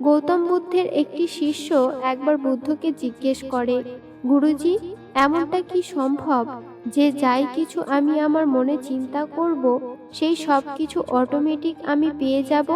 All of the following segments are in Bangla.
গৌতম বুদ্ধের একটি শিষ্য একবার বুদ্ধকে জিজ্ঞেস করে, গুরুজি, এমনটা কি সম্ভব যে যাই কিছু আমি আমার মনে চিন্তা করব, সেই সব কিছু অটোমেটিক আমি পেয়ে যাব?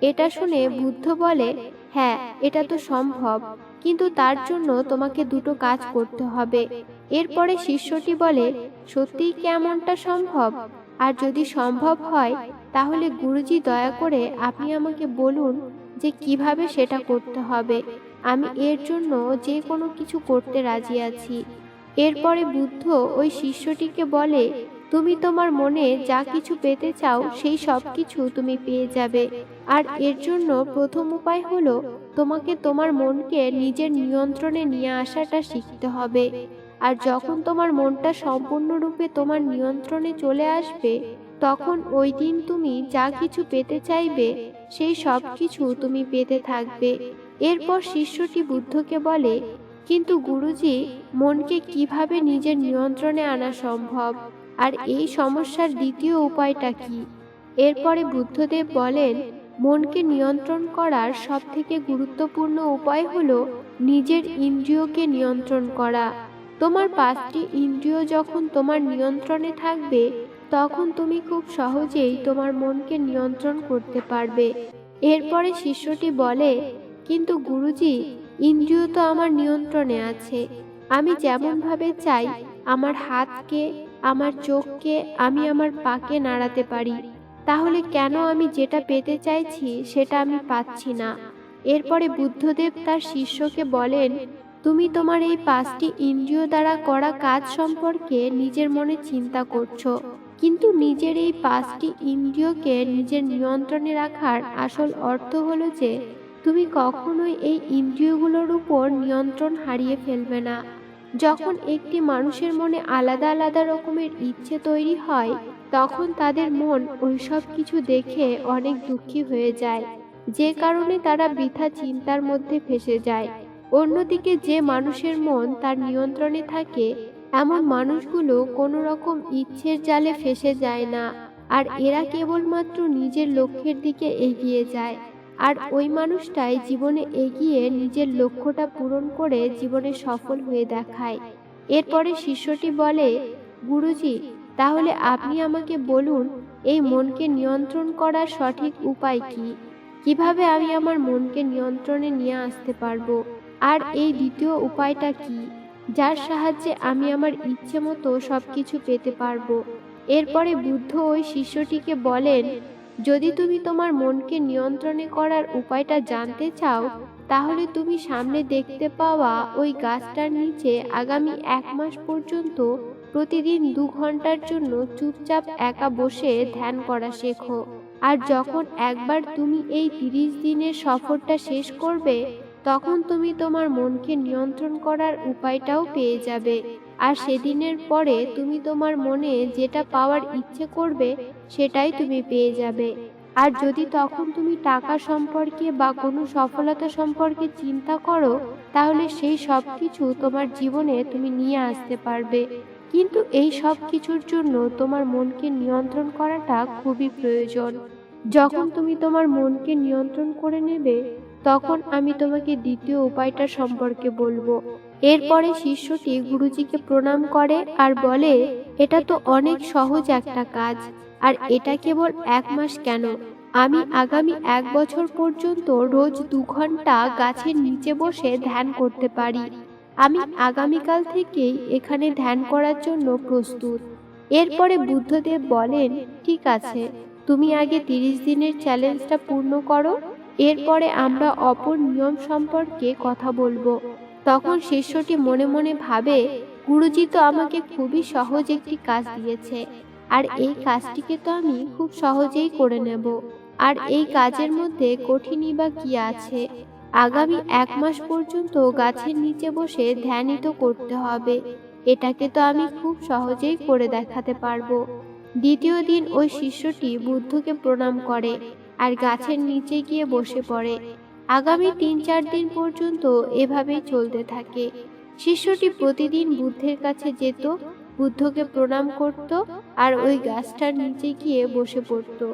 এটা শুনে বুদ্ধ বলে হ্যাঁ এটা তো সম্ভব, কিন্তু তার জন্য তোমাকে দুটো কাজ করতে হবে। এরপরে শিষ্যটি বলে, সত্যিই কি এমনটা সম্ভব? আর যদি সম্ভব হয়, তাহলে গুরুজি দয়া করে আপনি আমাকে বলুন যে কীভাবে সেটা করতে হবে। আমি এর জন্য যে কোনো কিছু করতে রাজি আছি। এরপরে বুদ্ধ ওই শিষ্যটিকে বলে, তুমি তোমার মনে যা কিছু পেতে চাও সেই সব কিছু তুমি পেয়ে যাবে। আর এর জন্য প্রথম উপায় হলো তোমাকে তোমার মনকে নিজের নিয়ন্ত্রণে নিয়ে আসাটা শিখতে হবে। আর যখন তোমার মনটা সম্পূর্ণরূপে তোমার নিয়ন্ত্রণে চলে আসবে তখন ওই দিন তুমি যা কিছু পেতে চাইবে, সেই সব কিছু তুমি পেতে থাকবে। এরপর শিষ্যটি বুদ্ধকে বলে, কিন্তু গুরুজি, মনকে কীভাবে নিজের নিয়ন্ত্রণে আনা সম্ভব? আর এই সমস্যার দ্বিতীয় উপায়টা কি? এরপরে বুদ্ধদেব বলেন, মনকে নিয়ন্ত্রণ করার সবথেকে গুরুত্বপূর্ণ উপায় হলো নিজের ইন্দ্রিয়কে নিয়ন্ত্রণ করা। তোমার পাঁচটি ইন্দ্রিয় যখন তোমার নিয়ন্ত্রণে থাকবে তখন তুমি খুব সহজেই তোমার মনকে নিয়ন্ত্রণ করতে পারবে। এরপরে শিষ্যটি বলে, কিন্তু গুরুজি, ইন্দ্রিয় তো আমার নিয়ন্ত্রণে আছে। আমি যেমনভাবে চাই, আমার হাতকে, আমার চোখকে আমি আমার পাকে নাড়াতে পারি। তাহলে কেন আমি যেটা পেতে চাইছি সেটা আমি পাচ্ছি না? এরপরে বুদ্ধদেব তার শিষ্যকে বলেন, তুমি তোমার এই পাঁচটি ইন্দ্রিয় দ্বারা করা কাজ সম্পর্কে নিজের মনে চিন্তা করছ। কিন্তু নিজের এই পাঁচটি ইন্দ্রিয়কে নিজের নিয়ন্ত্রণে রাখার আসল অর্থ হলো যে, তুমি কখনোই এই ইন্দ্রিয়গুলোর উপর নিয়ন্ত্রণ হারিয়ে ফেলবে না। যখন একটি মানুষের মনে আলাদা আলাদা রকমের ইচ্ছে তৈরি হয়, তখন তাদের মন ওইসব কিছু দেখে অনেক দুঃখী হয়ে যায়, যে কারণে তারা বৃথা চিন্তার মধ্যে ফেসে যায়। অন্যদিকে যে মানুষের মন তার নিয়ন্ত্রণে থাকে এমন মানুষগুলো কোনো রকম ইচ্ছের জালে ফেসে যায় না। আর এরা কেবলমাত্র নিজের লক্ষ্যের দিকে এগিয়ে যায়। আর ওই মানুষটাই জীবনে এগিয়ে নিজের লক্ষ্যটা পূরণ করে জীবনে সফল হয়ে দেখায়। এরপরে শিষ্যটি বলে, গুরুজি, তাহলে আপনি আমাকে বলুন, এই মনকে নিয়ন্ত্রণ করার সঠিক উপায় কি? কীভাবে আমি আমার মনকে নিয়ন্ত্রণে নিয়ে আসতে পারব? আর এই দ্বিতীয় উপায়টা কি? যার সাহায্যে আমি আমার ইচ্ছে মতো সব কিছু পেতে পারব। এরপরে বুদ্ধ ওই শিষ্যটিকে বলেন, যদি তুমি তোমার মনকে নিয়ন্ত্রণে করার উপায়টা জানতে চাও, তাহলে তুমি সামনে দেখতে পাওয়া ওই গাছটার নিচে আগামী এক মাস পর্যন্ত প্রতিদিন দু ঘণ্টার জন্য চুপচাপ একা বসে ধ্যান করা শেখো। আর যখন একবার তুমি এই তিরিশ দিনের সফরটা শেষ করবে তখন তুমি তোমার মনকে নিয়ন্ত্রণ করার উপায়টাও পেয়ে যাবে। আর সেদিনের পরে তুমি তোমার মনে যেটা পাওয়ার ইচ্ছে করবে, সেটাই তুমি পেয়ে যাবে। আর যদি তখন তুমি টাকা সম্পর্কে বা কোনো সফলতা সম্পর্কে চিন্তা করো, তাহলে সেই সব কিছু তোমার জীবনে তুমি নিয়ে আসতে পারবে। কিন্তু এই সব কিছুর জন্য তোমার মনকে নিয়ন্ত্রণ করাটা খুবই প্রয়োজন। যখন তুমি তোমার মনকে নিয়ন্ত্রণ করে নেবে তখন আমি তোমাকে দ্বিতীয় উপায়টা সম্পর্কে বলব। এরপরে শিষ্যটি গুরুজিকে প্রণাম করে আর বলে, এটা তো অনেক সহজ একটা কাজ, আর এটা কেবল এক মাস কেন? আমি আগামী এক বছর পর্যন্ত রোজ দু ঘণ্টা গাছের নিচে বসে ধ্যান করতে পারি। আমি আগামীকাল থেকেই এখানে ধ্যান করার জন্য প্রস্তুত। এরপরে বুদ্ধদেব বলেন, ঠিক আছে, তুমি আগে তিরিশ দিনের চ্যালেঞ্জটা পূর্ণ করো এরপরে আমরা অপর নিয়ম সম্পর্কে কথা বলব। তখন শিষ্যটি মনে মনে ভাবে, গুরুজি তো আমাকে খুবই সহজ একটি কাজ দিয়েছে, আর এই কাজটিকে তো আমি খুব সহজেই করে নেব। আর এই কাজের মধ্যে কঠিনই বা কি আছে? আগামী এক মাস পর্যন্ত গাছের নিচে বসে ধ্যানিত করতে হবে। এটাকে তো আমি খুব সহজেই করে দেখাতে পারব। দ্বিতীয় দিন ওই শিষ্যটি বুদ্ধকে প্রণাম করে আর গাছের নিচে গিয়ে বসে পড়ে। আগামী তিন চার দিন পর্যন্ত এভাবেই চলতে থাকে। শিষ্যটি প্রতিদিন বুদ্ধের কাছে যেত, বুদ্ধকে প্রণাম করত আর ওই গাছটার নিচে গিয়ে বসে পড়ত।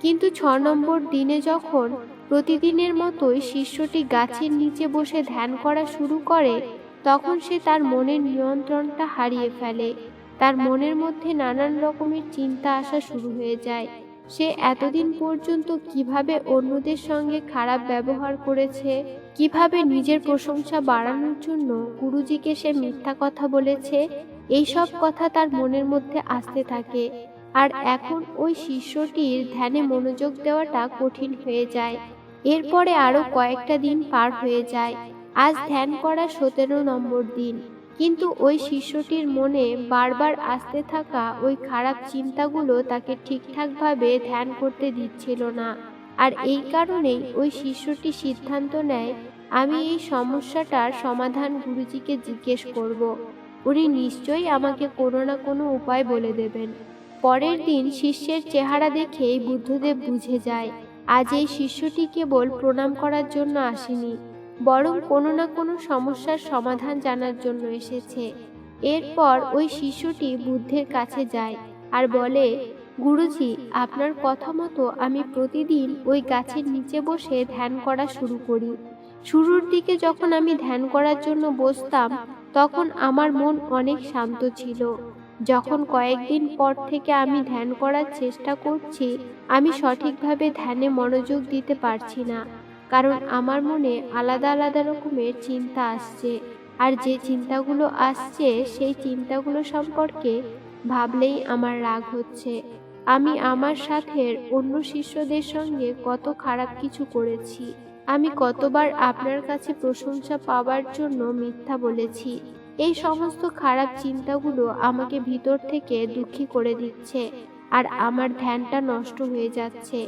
কিন্তু ছ নম্বর দিনে যখন প্রতিদিনের মতোই শিষ্যটি গাছের নিচে বসে ধ্যান করা শুরু করে, তখন সে তার মনের নিয়ন্ত্রণটা হারিয়ে ফেলে। তার মনের মধ্যে নানান রকমের চিন্তা আসা শুরু হয়ে যায়। সে এতদিন পর্যন্ত কীভাবে অন্যদের সঙ্গে খারাপ ব্যবহার করেছে, কীভাবে নিজের প্রশংসা বাড়ানোর জন্য গুরুজিকে সে মিথ্যা কথা বলেছে, এইসব কথা তার মনের মধ্যে আসতে থাকে। আর এখন ওই শিষ্যটির ধ্যানে মনোযোগ দেওয়াটা কঠিন হয়ে যায়। এরপরে আরও কয়েকটা দিন পার হয়ে যায়। আজ ধ্যান করা সতেরো নম্বর দিন। কিন্তু ওই শিষ্যটির মনে বারবার আসতে থাকা ওই খারাপ চিন্তাগুলো তাকে ঠিকঠাকভাবে ধ্যান করতে দিচ্ছিল না। আর এই কারণেই ওই শিষ্যটি সিদ্ধান্ত নেয়, আমি এই সমস্যাটার সমাধান গুরুজিকে জিজ্ঞেস করব। উনি নিশ্চয়ই আমাকে কোনো না কোনো উপায় বলে দেবেন। পরের দিন শিষ্যের চেহারা দেখেই বুদ্ধদেব বুঝে যায়, আজ এই শিষ্যটি কেবল প্রণাম করার জন্য আসেনি। বরং কোনো না কোনো সমস্যার সমাধান জানার জন্য এসেছে। এরপর ওই শিশুটি বুদ্ধের কাছে যায় আর বলে, গুরুজি, আপনার কথা মতো আমি প্রতিদিন ওই গাছের নিচে বসে ধ্যান করা শুরু করি। শুরুর দিকে যখন আমি ধ্যান করার জন্য বসতাম, তখন আমার মন অনেক শান্ত ছিল। যখন কয়েকদিন পর থেকে আমি ধ্যান করার চেষ্টা করছি, আমি সঠিকভাবে ধ্যানে মনোযোগ দিতে পারছি না। কারণ আমার মনে আলাদা আলাদা রকমের চিন্তা আসছে। আর যে চিন্তাগুলো আসছে, সেই চিন্তাগুলো সম্পর্কে ভাবলেই আমার রাগ হচ্ছে। আমি আমার সাথের অন্য শিষ্যদের সঙ্গে কত খারাপ কিছু করেছি। আমি কতবার আপনার কাছে প্রশংসা পাওয়ার জন্য মিথ্যা বলেছি। এই সমস্ত খারাপ চিন্তাগুলো আমাকে ভিতর থেকে দুঃখী করে দিচ্ছে। আর আমার ধ্যানটা নষ্ট হয়ে যাচ্ছে।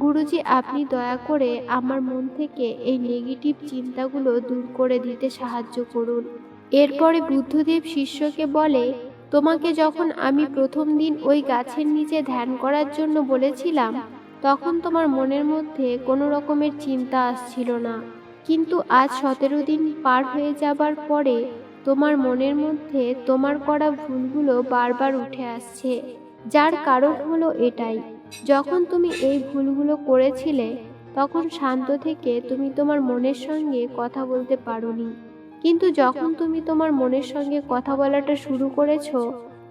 গুরুজি, আপনি দয়া করে আমার মন থেকে এই নেগেটিভ চিন্তাগুলো দূর করে দিতে সাহায্য করুন। এরপরে বুদ্ধদেব শিষ্যকে বলে, তোমাকে যখন আমি প্রথম দিন ওই গাছের নিচে ধ্যান করার জন্য বলেছিলাম, তখন তোমার মনের মধ্যে কোনো রকমের চিন্তা আসছিল না। কিন্তু আজ সতেরো দিন পার হয়ে যাবার পরে তোমার মনের মধ্যে তোমার করা ভুলগুলো বারবার উঠে আসছে। যার কারণ হলো এটাই। যখন তুমি এই ভুলগুলো করেছিলে, তখন শান্ত থেকে তুমি তোমার মনের সঙ্গে কথা বলতে পারোনি। কিন্তু যখন তুমি তোমার মনের সঙ্গে কথা বলাটা শুরু করেছ,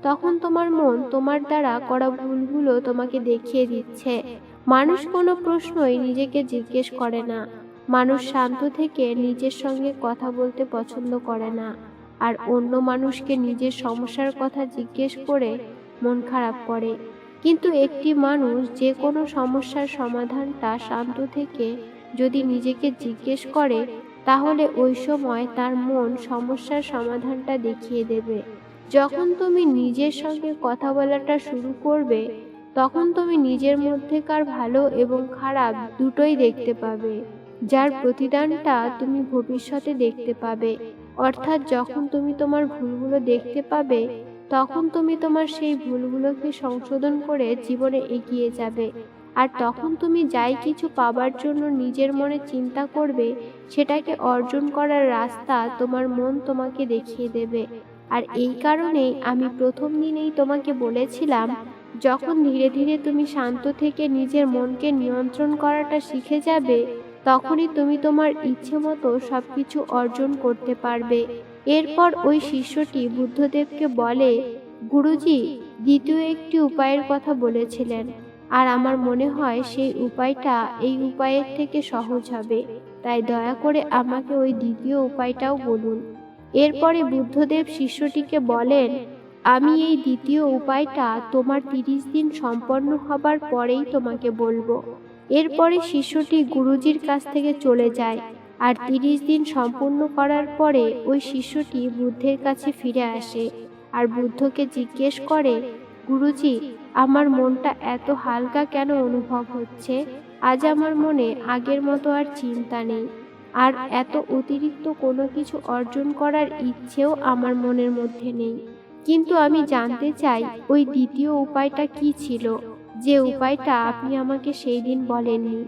তখন তোমার মন তোমার দ্বারা করা ভুলগুলো তোমাকে দেখিয়ে দিচ্ছে। মানুষ কোনো প্রশ্নই নিজেকে জিজ্ঞেস করে না। মানুষ শান্ত থেকে নিজের সঙ্গে কথা বলতে পছন্দ করে না। আর অন্য মানুষকে নিজের সমস্যার কথা জিজ্ঞেস করে মন খারাপ করে। কিন্তু একটি মানুষ যে কোনো সমস্যার সমাধানটা শান্ত থেকে যদি নিজেকে জিজ্ঞেস করে, তাহলে ওই সময় তার মন সমস্যার সমাধানটা দেখিয়ে দেবে। যখন তুমি নিজের সঙ্গে কথা বলাটা শুরু করবে, তখন তুমি নিজের মধ্যেকার ভালো এবং খারাপ দুটোই দেখতে পাবে, যার প্রতিদানটা তুমি ভবিষ্যতে দেখতে পাবে। অর্থাৎ যখন তুমি তোমার ভুলগুলো দেখতে পাবে তখন তুমি তোমার সেই ভুলগুলোকে সংশোধন করে জীবনে এগিয়ে যাবে। আর তখন তুমি যাই কিছু পাবার জন্য নিজের মনে চিন্তা করবে, সেটাকে অর্জন করার রাস্তা তোমার মন তোমাকে দেখিয়ে দেবে। আর এই কারণেই আমি প্রথম দিনেই তোমাকে বলেছিলাম, যখন ধীরে ধীরে তুমি শান্ত থেকে নিজের মনকে নিয়ন্ত্রণ করাটা শিখে যাবে, তখনই তুমি তোমার ইচ্ছে মতো সব কিছু অর্জন করতে পারবে। এরপর ওই শিষ্যটি বুদ্ধদেবকে বলে, গুরুজি, দ্বিতীয় একটি উপায়ের কথা বলেছিলেন। আর আমার মনে হয় সেই উপায়টা এই উপায়ের থেকে সহজ হবে। তাই দয়া করে আমাকে ওই দ্বিতীয় উপায়টাও বলুন। এরপরে বুদ্ধদেব শিষ্যটিকে বলেন, আমি এই দ্বিতীয় উপায়টা তোমার তিরিশ দিন সম্পন্ন হবার পরেই তোমাকে বলব। এরপরে শিষ্যটি গুরুজির কাছ থেকে চলে যায়। আর তিরিশ দিন সম্পূর্ণ করার পরে ওই শিষ্যটি বুদ্ধের কাছে ফিরে আসে আর বুদ্ধকে জিজ্ঞেস করে, গুরুজি, আমার মনটা এত হালকা কেন অনুভব হচ্ছে? আজ আমার মনে আগের মতো আর চিন্তা নেই। আর এত অতিরিক্ত কোনো কিছু অর্জন করার ইচ্ছেও আমার মনের মধ্যে নেই। কিন্তু আমি জানতে চাই, ওই দ্বিতীয় উপায়টা কি ছিল? যে উপায়টা আপনি আমাকে সেই দিন বলেননি।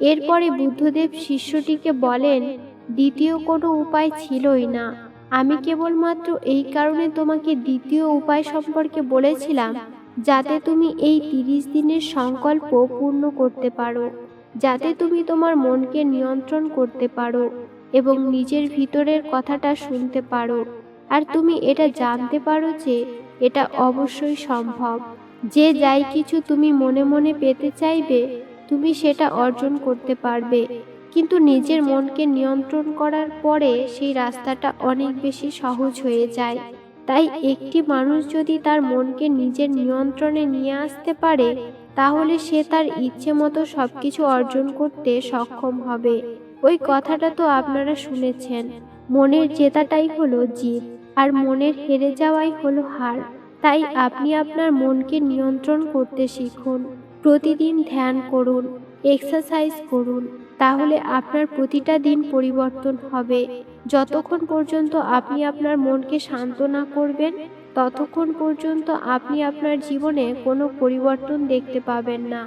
এরপরে বুদ্ধদেব শিষ্যটিকে বলেন, দ্বিতীয় কোনো উপায় ছিলই না। আমি কেবলমাত্র এই কারণে তোমাকে দ্বিতীয় উপায় সম্পর্কে বলেছিলাম, যাতে তুমি এই তিরিশ দিনের সংকল্প পূর্ণ করতে পারো, যাতে তুমি তোমার মনকে নিয়ন্ত্রণ করতে পারো এবং নিজের ভিতরের কথাটা শুনতে পারো। আর তুমি এটা জানতে পারো যে এটা অবশ্যই সম্ভব। যে যাই কিছু তুমি মনে মনে পেতে চাইবে তুমি সেটা অর্জন করতে পারবে। কিন্তু নিজের মনকে নিয়ন্ত্রণ করার পরে সেই রাস্তাটা অনেক বেশি সহজ হয়ে যায়। তাই একটি মানুষ যদি তার মনকে নিজের নিয়ন্ত্রণে নিয়ে আসতে পারে, তাহলে সে তার ইচ্ছে মতো সব কিছু অর্জন করতে সক্ষম হবে। ওই কথাটা তো আপনারা শুনেছেন। মনের জেতাটাই হলো জিত, আর মনের হেরে যাওয়াই হলো হার। তাই আপনি আপনার মনকে নিয়ন্ত্রণ করতে শিখুন। প্রতিদিন ধ্যান করুন এক্সারসাইজ করুন, তাহলে আপনার প্রতিটা দিন পরিবর্তন হবে। যতক্ষণ পর্যন্ত আপনি আপনার মনকে শান্ত না করবেন, ততক্ষণ পর্যন্ত আপনি আপনার জীবনে কোনো পরিবর্তন দেখতে পাবেন না।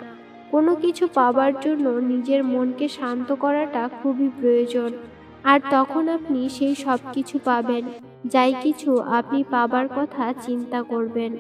কোনো কিছু পাবার জন্য নিজের মনকে শান্ত করাটা খুবই প্রয়োজন। আর তখন আপনি সেই সব কিছু পাবেন, যাই কিছু আপনি পাবার কথা চিন্তা করবেন।